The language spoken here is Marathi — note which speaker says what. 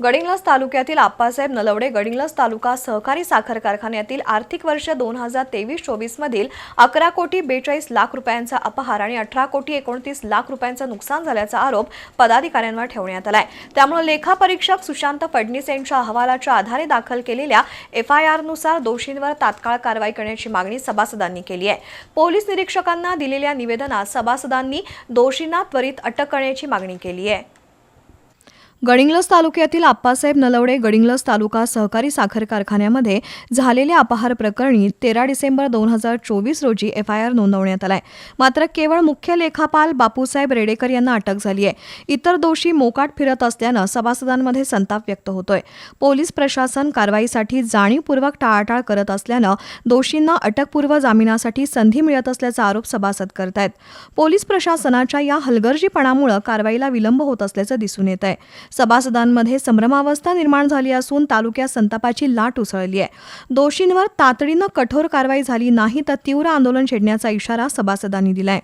Speaker 1: गडिंग्लज तालुक्यातील आप्पासाहेब नलवडे गडिंग्लज तालुका सहकारी साखर कारखान्यातील आर्थिक वर्ष दोन हजार तेवीस चोवीसमधील अकरा कोटी बेचाळीस लाख रुपयांचा अपहार आणि अठरा कोटी एकोणतीस लाख रुपयांचं नुकसान झाल्याचा आरोप पदाधिकाऱ्यांवर ठेवण्यात आलाय. त्यामुळे लेखापरीक्षक सुशांत फडणीस यांच्या अहवालाच्या आधारे दाखल केलेल्या एफ आय आरनुसार दोषींवर तात्काळ कारवाई करण्याची मागणी सभासदांनी केली आहे. पोलीस निरीक्षकांना दिलेल्या निवेदनात सभासदांनी दोषींना त्वरित अटक करण्याची मागणी केली आहे. गडिंग्लज तालुक्यातील आप्पासाहेब नलवडे गडिंग्लज तालुका सहकारी साखर कारखान्यामध्ये झालेल्या अपहार प्रकरणी तेरा डिसेंबर दोन हजार चोवीस रोजी एफ आय आर नोंदवण्यात आलाय. मात्र केवळ मुख्य लेखापाल बापूसाहेब रेडेकर यांना अटक झाली आहे. इतर दोषी मोकाट फिरत असल्यानं सभासदांमध्ये संताप व्यक्त होतोय. पोलीस प्रशासन कारवाईसाठी जाणीवपूर्वक टाळाटाळ करत असल्यानं दोषींना अटकपूर्व जामिनासाठी संधी मिळत असल्याचा आरोप सभासद करतायत. पोलीस प्रशासनाच्या या हलगर्जीपणामुळे कारवाईला विलंब होत असल्याचं दिसून येत आहे सभासदांमध्ये संभ्रमावस्था निर्माण झाली असून तालुक्यात संतापाची लाट उसळली आहे. दोषींवर तातडीनं कठोर कारवाई झाली नाही तर तीव्र आंदोलन छेडण्याचा इशारा सभासदांनी दिलाय.